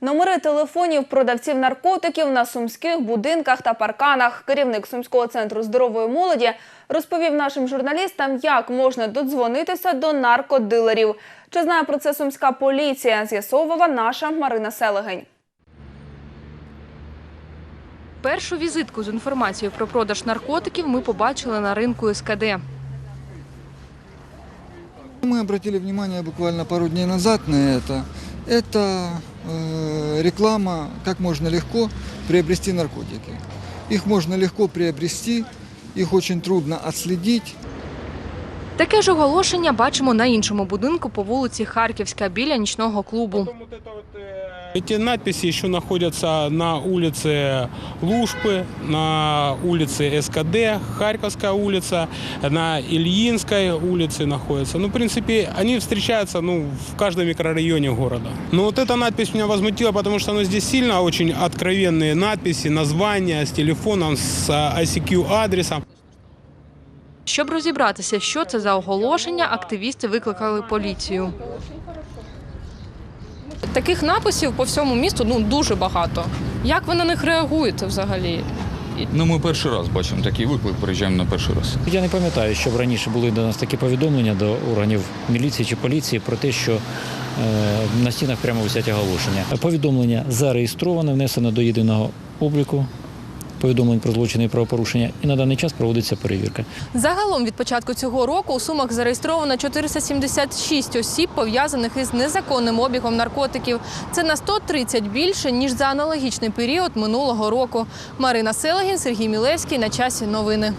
Номери телефонів продавців наркотиків на сумських будинках та парканах. Керівник Сумського центру здорової молоді розповів нашим журналістам, як можна додзвонитися до наркодилерів. Чи знає про це сумська поліція? З'ясовувала наша Марина Селегень. Першу візитку з інформацією про продаж наркотиків ми побачили на ринку СКД. Мы обратили внимание буквально пару дней назад на это. Это э, реклама, как можно легко приобрести наркотики. Их можно легко приобрести, их очень трудно отследить. Таке ж оголошення бачимо на іншому будинку по вулиці Харківська біля нічного клубу. Эти надписи еще находятся на улице Лужпы, на улице СКД, Харьковская улица, на Ильинской улице находятся. Ну, в принципе, они встречаются ну, в каждом микрорайоне города. Но вот эта надпись меня возмутила, потому что ну, здесь сильно очень откровенные надписи, названия с телефоном, с а, ICQ-адресом. Щоб розібратися, що це за оголошення, активісти викликали поліцію. Таких написів по всьому місту ну дуже багато. Як ви на них реагуєте взагалі? Ну, ми перший раз бачимо такий виклик, приїжджаємо на перший раз. Я не пам'ятаю, щоб раніше були до нас такі повідомлення до органів міліції чи поліції про те, що е, на стінах прямо висять оголошення. Повідомлення зареєстроване, внесено до єдиного обліку повідомлень про злочини і правопорушення, і на даний час проводиться перевірка. Загалом від початку цього року у Сумах зареєстровано 476 осіб, пов'язаних із незаконним обігом наркотиків. Це на 130 більше, ніж за аналогічний період минулого року. Марина Селегін, Сергій Мілевський. На часі новини.